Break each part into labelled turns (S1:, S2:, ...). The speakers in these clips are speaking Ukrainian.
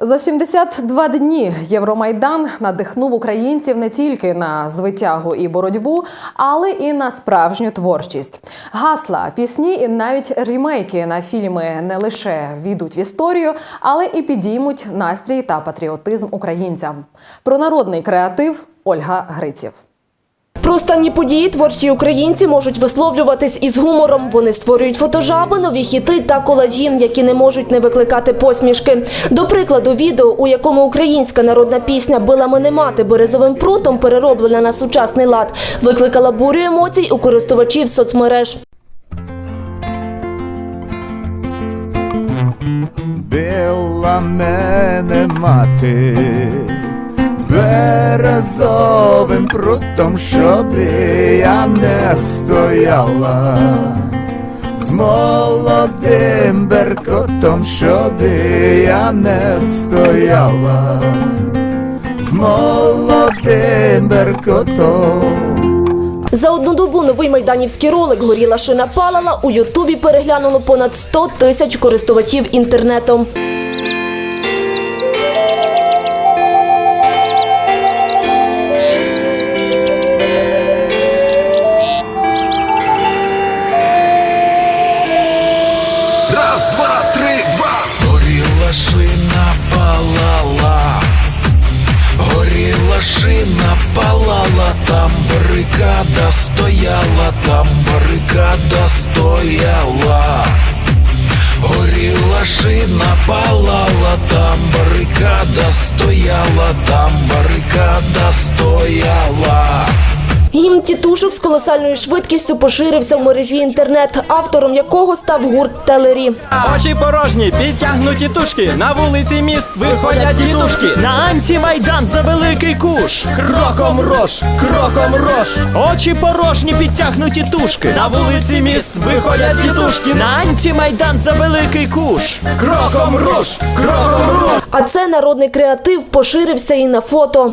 S1: За 72 дні Євромайдан надихнув українців не тільки на звитягу і боротьбу, але і на справжню творчість. Гасла, пісні і навіть рімейки на фільми не лише війдуть в історію, але і підіймуть настрій та патріотизм українцям. Про народний креатив Ольга Гриців.
S2: Про останні події творчі українці можуть висловлюватись із гумором. Вони створюють фотожаби, нові хіти та колажі, які не можуть не викликати посмішки. До прикладу, відео, у якому українська народна пісня Била мене мати березовим прутом, перероблена на сучасний лад, викликала бурю емоцій у користувачів соцмереж.
S3: Била мене мати березовим прутом, щоб я не стояла з молодим беркотом, щоб я не стояла з молодим беркотом.
S2: За одну добу новий майданівський ролик «Горіла шина палала» у Ютубі переглянуло понад 100 тисяч користувачів інтернетом.
S4: Раз, два, три, два. Горіла шина палала. Горіла шина палала, там барикада стояла, там барикада стояла. Горіла шина палала, там барикада стояла,
S2: Гімн з колосальною швидкістю поширився в мережі інтернет, автором якого став гурт Телері.
S5: Очі порожні, підтягнуті тушки. На вулиці міст виходять тітушки. На антимайдан за великий куш. Кроком рош, кроком рош. Очі порожні, підтягнуті тушки. На вулиці міст виходять тітушки. На антимайдан за великий куш. Кроком рош, кроком рош.
S2: А це народний креатив поширився і на фото.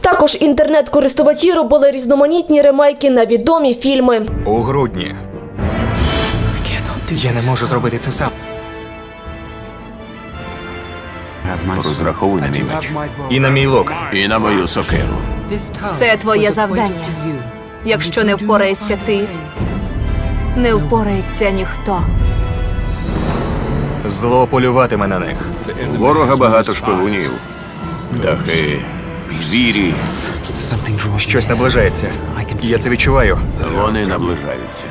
S2: Також інтернет-користувачі робили різноманітні ремейки на відомі фільми.
S6: У грудні. Я не можу зробити це сам.
S7: Розраховуй на мій меч.
S6: І на мій лук.
S7: І на мою сокиру.
S8: Це твоє завдання. Якщо не впораєшся ти, не впорається ніхто.
S6: Зло полюватиме на них.
S7: У ворога багато шпигунів. Птахи, звірі.
S6: Щось наближається. Я це відчуваю.
S7: Вони наближаються.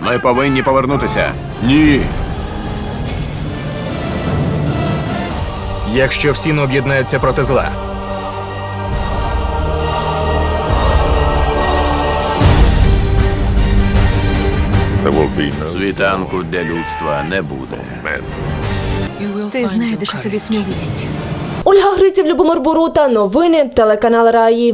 S7: Ми повинні повернутися. Ні.
S6: Якщо всі не об'єднаються проти зла.
S7: Світанку для людства не буде.
S8: Ти знайдеш у собі сміливість.
S2: Ольга Гриців, Любомир Борута, новини, телеканал Раї.